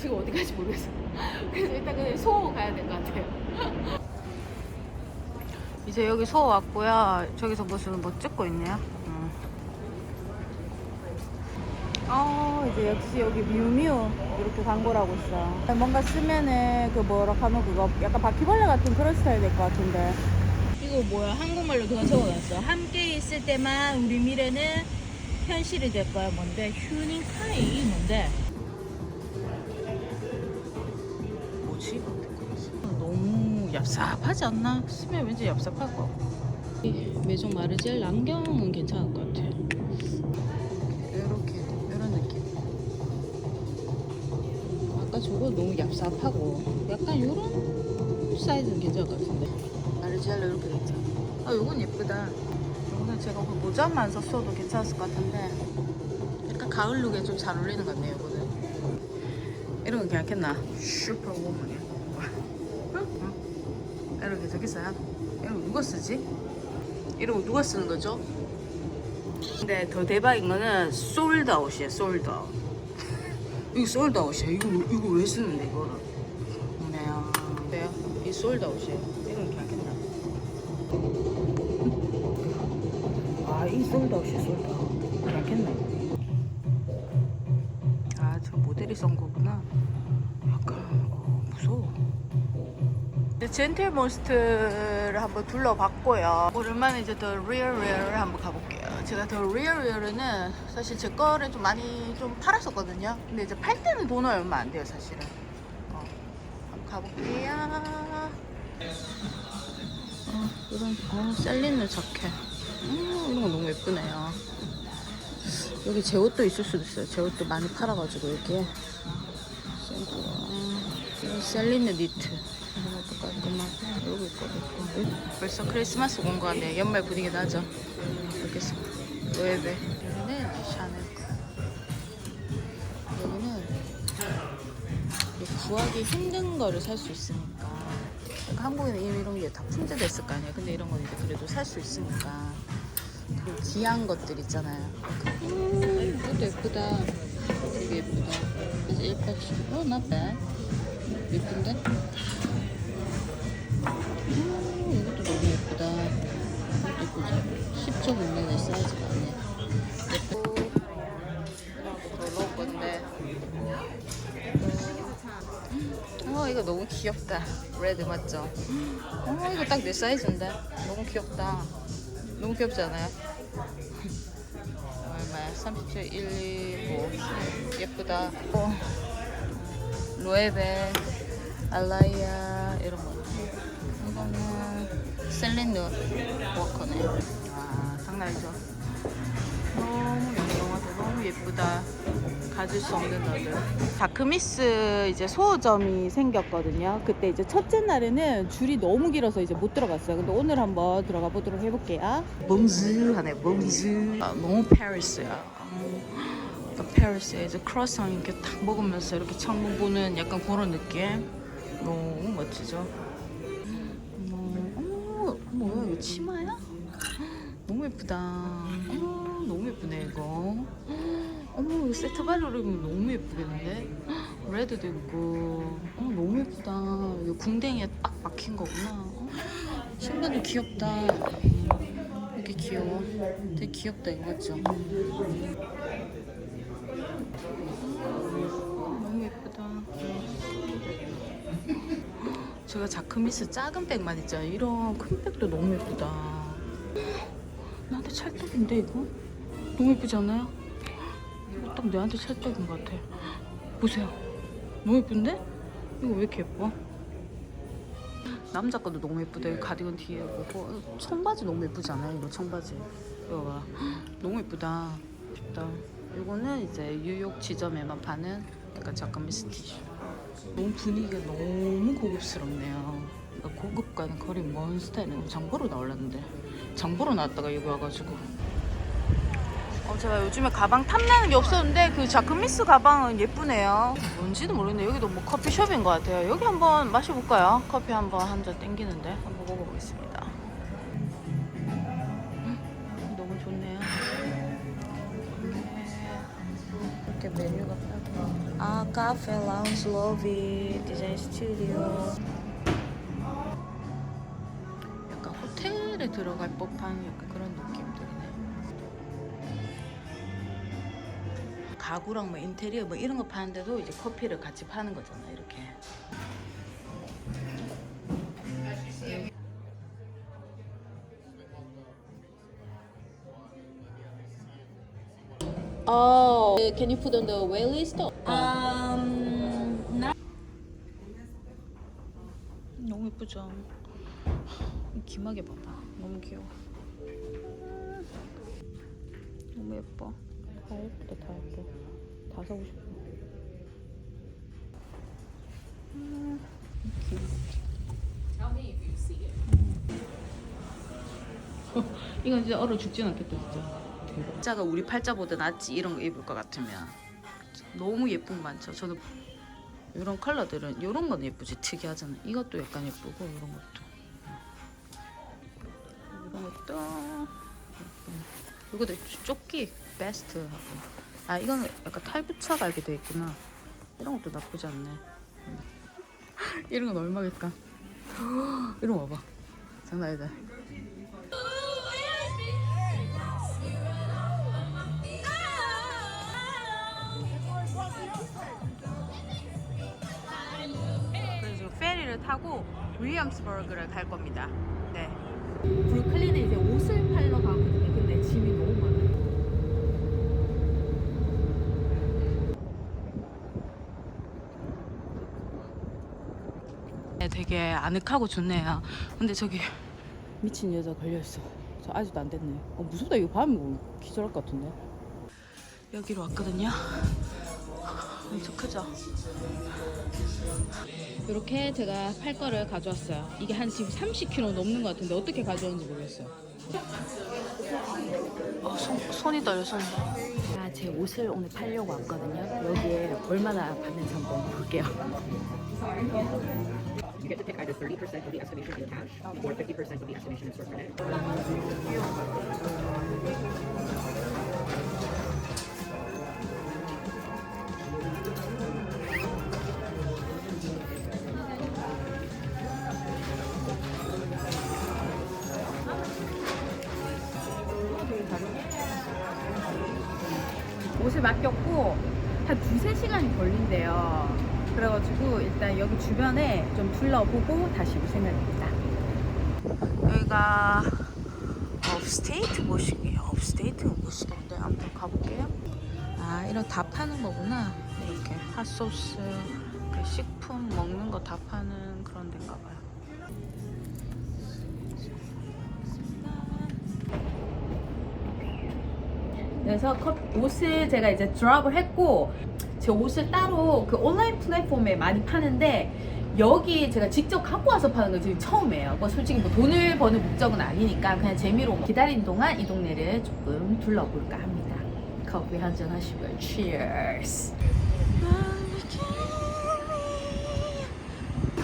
지금 어디 갈지 모르겠어. 그래서 일단 그냥 소 가야 될 것 같아요. 이제 여기 소 왔고요. 저기서 무슨 뭐 찍고 있네요. 음. 아 이제 역시 여기 미우미우 이렇게 광고를 하고 있어. 뭔가 쓰면은 그 뭐라 하면 그거 약간 바퀴벌레 같은 그런 스타일 될 것 같은데. 이거 뭐야? 한국말로 누가 적어놨어? 함께 있을 때만 우리 미래는 현실이 될 거야. 뭔데? 휴닝카이 뭔데? 얍삽하지 않나? 쓰면 왠지 얍삽할 것 같고. 이 메종 마르젤 안경은 괜찮을 것 같아. 이렇게 이런 느낌. 아까 저거 너무 얍삽하고 약간 이런 사이즈는 괜찮을 것 같은데. 마르젤로 이렇게 됐죠. 아, 요건 예쁘다. 요거는 제가 그 모자만 썼어도 괜찮았을 것 같은데 약간 가을 룩에 좀 잘 어울리는 것 같네요, 이거는. 이런 거 괜찮겠나? 슈퍼 우먼이야. 응? 이런 거 괜찮겠어요? 이런 거 누가 쓰지? 거 누가 쓰는 거죠? 근데 더 대박인 거는 솔드아웃이야, 솔드아웃. 이거 솔드아웃이야. 이거, 이거 왜 쓰는데, 이거를? 네요. 네요. 이 솔드아웃이에요. 이런 거 괜찮겠나? 아, 이 솔드아웃이야, 솔드아웃. 괜찮겠네. 아, 저 모델이 썬 거구나. 약간 어, 무서워. 젠틀몬스트를 한번 둘러봤고요. 오랜만에 이제 더 리얼리얼을 한번 가볼게요. 제가 더 리얼리얼은 사실 제 거를 좀 많이 좀 팔았었거든요. 근데 이제 팔 때는 돈이 얼마 안 돼요, 사실은. 어, 한번 가볼게요. 어, 이런 어, 셀린느 자켓. 음, 이런 거 너무 예쁘네요. 여기 제 옷도 있을 수도 있어요. 제 옷도 많이 팔아가지고. 음, 셀린느 니트. 깔끔하고 있고 있고. 벌써 크리스마스 온 거 같네요. 연말 분위기 나죠. 이렇게 로에베. 여기는 샤넬 거. 여기는 구하기 힘든 거를 살 수 있으니까. 그러니까 한국에는 이미 이런 게 다 품절됐을 거 아니에요. 근데 이런 건 이제 그래도 살 수 있으니까. 그리고 귀한 것들 있잖아요. 음, 이것도 예쁘다. 되게 예쁘다. 그래서 180. 어, not bad. 예쁜데? 음, 이것도 너무 예쁘다. 이것도 예쁘지? 10점 있는 사이즈가 아니야. 예쁘고. 어, 이거 너무 귀엽다. 레드 맞죠? 어, 이거 딱 내 사이즈인데. 너무 귀엽다. 너무 귀엽지 않아요? 얼마야? 37, 1, 5. 예쁘다. 어. 로에베, 알라이아, 셀린느 워커네. 와, 장난 아니죠? 너무 영롱하고 너무 예쁘다. 가질 수 없는 너들. 다크미스 이제 소호점이 생겼거든요. 그때 이제 첫째 날에는 줄이 너무 길어서 이제 못 들어갔어요. 근데 오늘 한번 들어가 보도록 해볼게요. 몽즈 하네, 몽즈. 아, 너무 페리스야. 페리스에 이제 크로상 이렇게 딱 먹으면서 이렇게 창문 보는 약간 그런 느낌. 너무 멋지죠? 뭐야, 이거 치마야? 너무 예쁘다. 어머, 너무 예쁘네, 이거. 어머, 이거 세트 발로 입으면 너무 예쁘겠는데? 레드도 있고. 어, 너무 예쁘다. 이거 궁뎅이에 딱 막힌 거구나. 어, 신발도 귀엽다. 이렇게 귀여워. 되게 귀엽다, 이거 맞죠? 제가 자크미스 작은 백만 있잖아요. 이런 큰 백도 너무 예쁘다. 나한테 찰떡인데 이거? 너무 예쁘지 않아요? 이거 딱 내한테 찰떡인 것 같아. 보세요. 너무 예쁜데? 이거 왜 이렇게 예뻐? 남자 것도 너무 예쁘다. 이 가디건 뒤에 보고 청바지 너무 예쁘지 않아요? 이거 청바지. 이거 봐. 너무 예쁘다. 예쁘다. 이거는 이제 뉴욕 지점에만 파는 약간 자크미스 티슈. 너무 분위기가 너무 고급스럽네요. 그러니까 고급과는 거리 먼 스타일은 장보러 나올랐는데 장보러 나왔다가 여기 와가지고 어, 제가 요즘에 가방 탐나는 게 없었는데 그 자크미스 가방은 예쁘네요. 뭔지도 모르겠는데 여기도 뭐 커피숍인 것 같아요. 여기 한번 마셔볼까요? 커피 한번 한 잔 땡기는데 한번 먹어보겠습니다. 카페, 라운지, 로비, 디자인 스튜디오. 약간 호텔에 들어갈 법한 약간 그런 느낌들이네. 가구랑 뭐 인테리어 뭐 이런 거 파는데도 이제 커피를 같이 파는 거잖아 이렇게. Oh, can you put on the wait list? Um, not. 너무 예쁘죠? 기막에 봐봐. 너무 귀여워. 너무 예뻐. 다 예쁘다, 다 예뻐. 다 사고 싶어. 음, 귀여워. 이건 진짜 얼어 죽진 않겠다, 진짜. 팔자가 우리 팔자보다 낫지 이런 거 입을 것 같으면 너무 예쁜 거 많죠. 저도 이런 컬러들은 이런 건 예쁘지 특이하잖아. 이것도 약간 예쁘고 이런 것도 이런 것도. 이것도 조끼 베스트 하고 아 이거는 약간 탈부착 알게 돼 있구나. 이런 것도 나쁘지 않네. 이런 건 얼마겠까? 이런 거 봐봐. 장난 아니다. 페리를 타고 윌리엄스버그를 갈 겁니다. 네. 브루클린에 이제 옷을 팔러 가거든요. 근데 짐이 너무 많아요. 네, 되게 아늑하고 좋네요. 근데 저기 미친 여자 걸려 있어. 저 아직도 안 됐네. 어, 무섭다. 이거 밤에 뭐 기절할 것 같은데. 여기로 왔거든요. 엄청 크죠? 이렇게 제가 팔 거를 가져왔어요. 이게 한 지금 30kg 넘는 것 같은데 어떻게 가져왔는지 모르겠어요. 어, 손, 손이 떨려, 손이. 아, 제 옷을 오늘 팔려고 왔거든요. 여기에 얼마나 받는지 한번 볼게요. You get to pick either 30% of the estimation in cash or 50% of the estimation in store credit. 그래가지고 일단 여기 주변에 좀 둘러보고 다시 올 생각입니다. 여기가 업스테이트 모식이에요. 업스테이트 모식인데 아무튼 가볼게요. 아 이런 다 파는 거구나. 이렇게 핫소스, 그 식품 먹는 거 다 파는 그런 데인가 봐요. 그래서 컵, 옷을 제가 이제 드랍을 했고 제 옷을 따로 그 온라인 플랫폼에 많이 파는데 여기 제가 직접 갖고 와서 파는 건 지금 처음이에요. 뭐 솔직히 뭐 돈을 버는 목적은 아니니까 그냥 재미로 기다리는 동안 이 동네를 조금 둘러볼까 합니다. 커피 한 잔 하시고요. Cheers.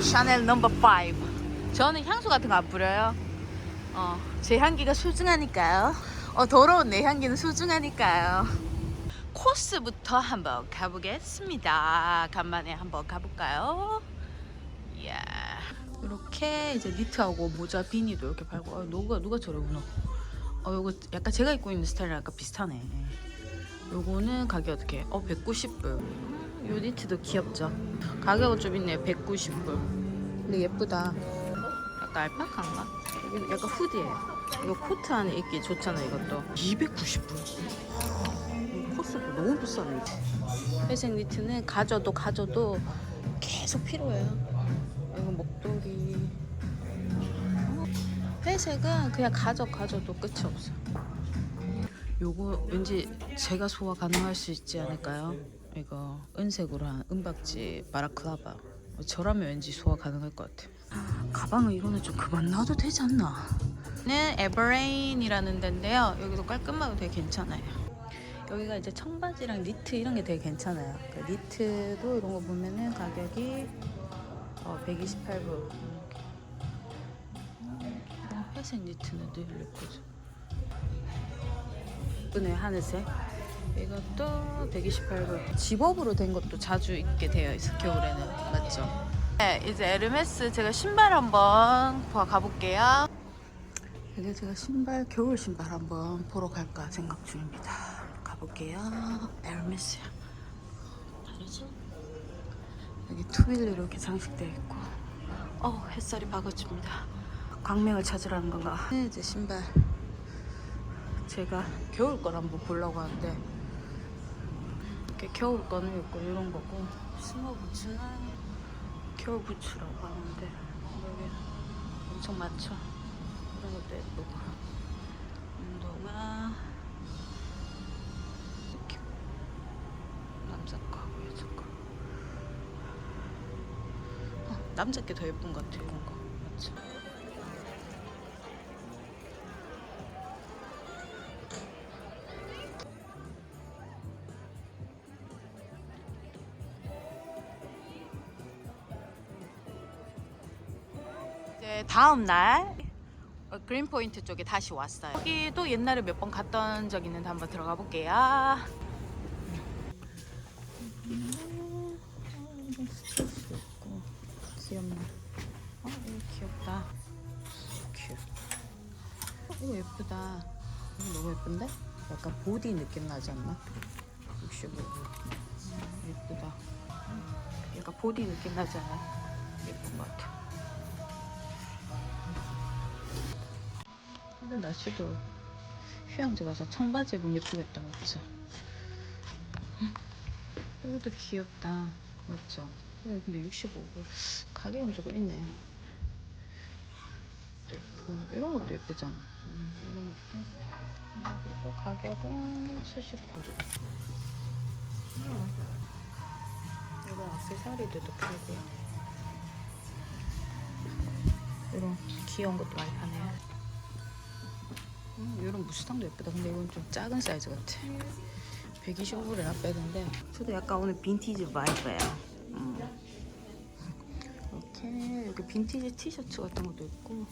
샤넬 넘버 5. 저는 향수 같은 거 안 뿌려요. 어, 제 향기가 소중하니까요. 어, 더러운 내 향기는 소중하니까요. 코스부터 한번 가보겠습니다. 간만에 한번 가볼까요? 이야. 이렇게 이제 니트하고 모자 비니도 이렇게 팔고 어, 누가 누가 저래 구나. 어 요거 약간 제가 입고 있는 스타일이랑 약간 비슷하네. 요거는 가격 어떻게? 어 190불. 요 니트도 귀엽죠? 가격은 좀 있네요. 190불. 근데 예쁘다. 약간 알파카인가? 약간 후디예요. 이거 코트 안에 입기 좋잖아 이것도. 290불. 코스도 너무 비싸네. 회색 니트는 가져도 가져도 계속 필요해요. 이거 목도리. 어, 회색은 그냥 가져 가져도 끝이 없어. 요거 왠지 제가 소화 가능할 수 있지 않을까요? 이거 은색으로 한 은박지 바라클라바. 저라면 왠지 소화 가능할 것 같아. 가방은 이거는 좀 그만 놔도 되지 않나? 는 에버레인이라는 데인데요. 여기도 깔끔하고 되게 괜찮아요. 여기가 이제 청바지랑 니트 이런 게 되게 괜찮아요. 그 니트도 이런 거 보면은 가격이 어, 128불. 어, 회색 니트는 늘 예쁘죠. 이쁘네 하늘색. 이것도 128불. 집업으로 된 것도 자주 입게 되어 있어 겨울에는 맞죠? 네, 이제 에르메스 제가 신발 한번 보러 가볼게요. 이제 제가 신발 겨울 신발 한번 보러 갈까 생각 중입니다. 가볼게요. 에르메스. 다르죠? 여기 투빌로 이렇게 장식되어 있고, 어 햇살이 박아줍니다. 광명을 찾으라는 건가? 네, 이제 신발. 제가 겨울 걸 한번 보려고 하는데 이렇게 겨울 거는 있고 이런 거고 스노우 부츠는 겨울 부츠라고 하는데 여기 엄청 많죠 이런 것도 예쁘고 운동화 남자 게 더 예쁜 것 같아 이런 거 맞죠? 이제 다음 날 어, 그린 포인트 쪽에 다시 왔어요. 여기도 옛날에 몇 번 갔던 적 있는데 한번 들어가 볼게요. 예쁘다. 너무 예쁜데? 약간 보디 느낌 나지 않나? 65. 음, 예쁘다. 약간 보디 느낌 나지 않아? 예쁜 것 같아. 근데 날씨도 휴양지 가서 청바지 입으면 예쁘겠다 맞죠? 이것도 귀엽다 맞죠? 네, 근데 65불 가격은 조금 있네요 음, 이런 것도 예쁘잖아 음, 그리고 가격은 70불 음. 이런 액세서리들도 팔고요 이런 귀여운 것도 많이 파네요 음, 이런 무스탕도 예쁘다. 근데 이건 좀 작은 사이즈 같아. 125불에 납배던데 저도 약간 오늘 빈티지 바이브예요. 음. 이렇게 여기 빈티지 티셔츠 같은 것도 있고.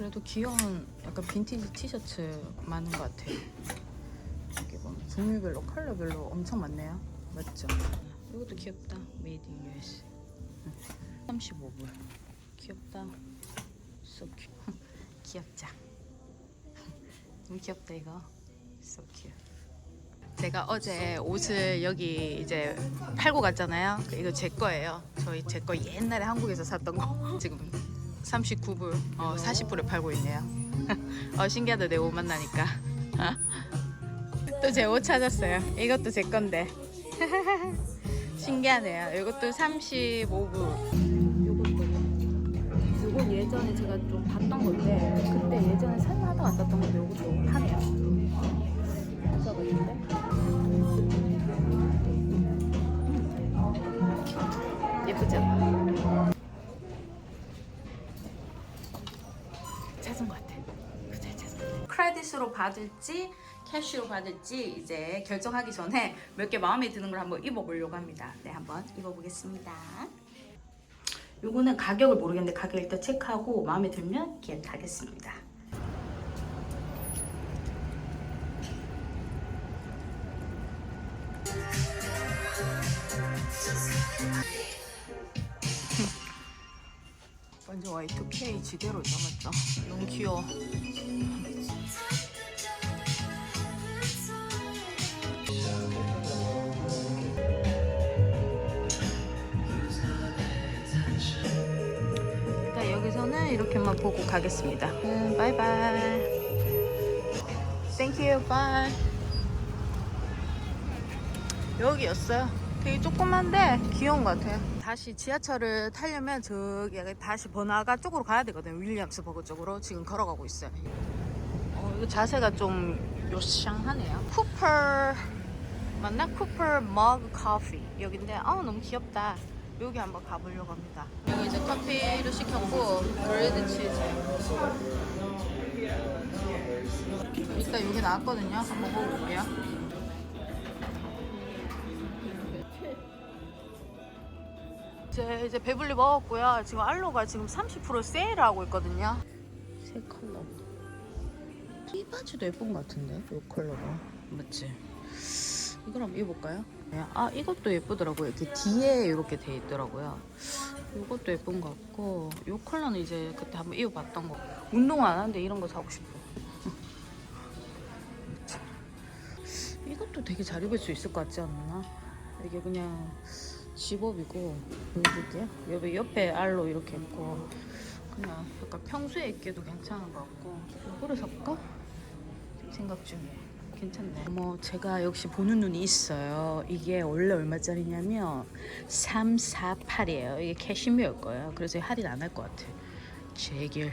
그래도 귀여운 약간 빈티지 티셔츠 많은 것 같아요. 여기 보면 종류별로 컬러별로 엄청 많네요. 맞죠? 이것도 귀엽다. 메이드 인 US. 35불. 귀엽다. So cute. 귀엽죠? 너무 귀엽다 이거. So cute. 제가 어제 옷을 여기 이제 팔고 갔잖아요. 그 이거 제 거예요. 저희 제 거 옛날에 한국에서 샀던 거 지금 39불, 어 40불에 팔고 있네요. 어 신기하다 내 옷 만나니까. 또 제 옷 찾았어요. 이것도 제 건데. 신기하네요. 이것도 35불. 요것도 요건 예전에 제가 좀 봤던 건데 그때 예전에 살마다 왔었던 건데 요것도 파네요. 예쁘죠? 받을지 캐시로 받을지 이제 결정하기 전에 몇 개 마음에 드는 걸 한번 입어보려고 합니다. 네, 한번 입어보겠습니다. 요거는 가격을 모르겠는데 가격 일단 체크하고 마음에 들면 기획하겠습니다. 완전 Y2K 지대로 담았죠. 너무 귀여워. 이렇게만 보고 가겠습니다. 음, 바이바이. You. Bye. 여기였어요. 되게 조그만데 귀여운 것 같아요. 다시 지하철을 타려면 저기 다시 번화가 쪽으로 가야 되거든요. 윌리엄스 버그 쪽으로 지금 걸어가고 있어요. 어, 이거 자세가 좀 요샹하네요. 쿠퍼 맞나? 쿠퍼 머그 커피 여기인데 아 너무 귀엽다. 여기 한번 가보려고 합니다. 이거 이제 커피를 시켰고 브레드 치즈. 이따 여기 나왔거든요. 한번 먹어볼게요. 이제 이제 배불리 먹었고요. 지금 알로가 지금 30% 세일을 하고 있거든요. 세 컬러. 이 바지도 예쁜 것 같은데 이 컬러가 맞지? 이걸 한번 입어볼까요? 네, 아 이것도 예쁘더라고요. 이렇게 뒤에 이렇게 돼 있더라고요. 이것도 예쁜 것 같고 이 컬러는 이제 그때 한번 입어봤던 거 운동 안 하는데 이런 거 사고 싶어. 이것도 되게 잘 입을 수 있을 것 같지 않나? 이게 그냥 집업이고 보여줄게요. 옆에, 옆에 알로 이렇게 있고 그냥 약간 평소에 입기도 괜찮은 것 같고 이거를 살까? 생각 중이에요 괜찮네. 뭐 제가 역시 보는 눈이 있어요. 이게 원래 얼마짜리냐면 348이에요. 이게 캐시미어일 거예요. 그래서 할인 안 할 것 같아 제길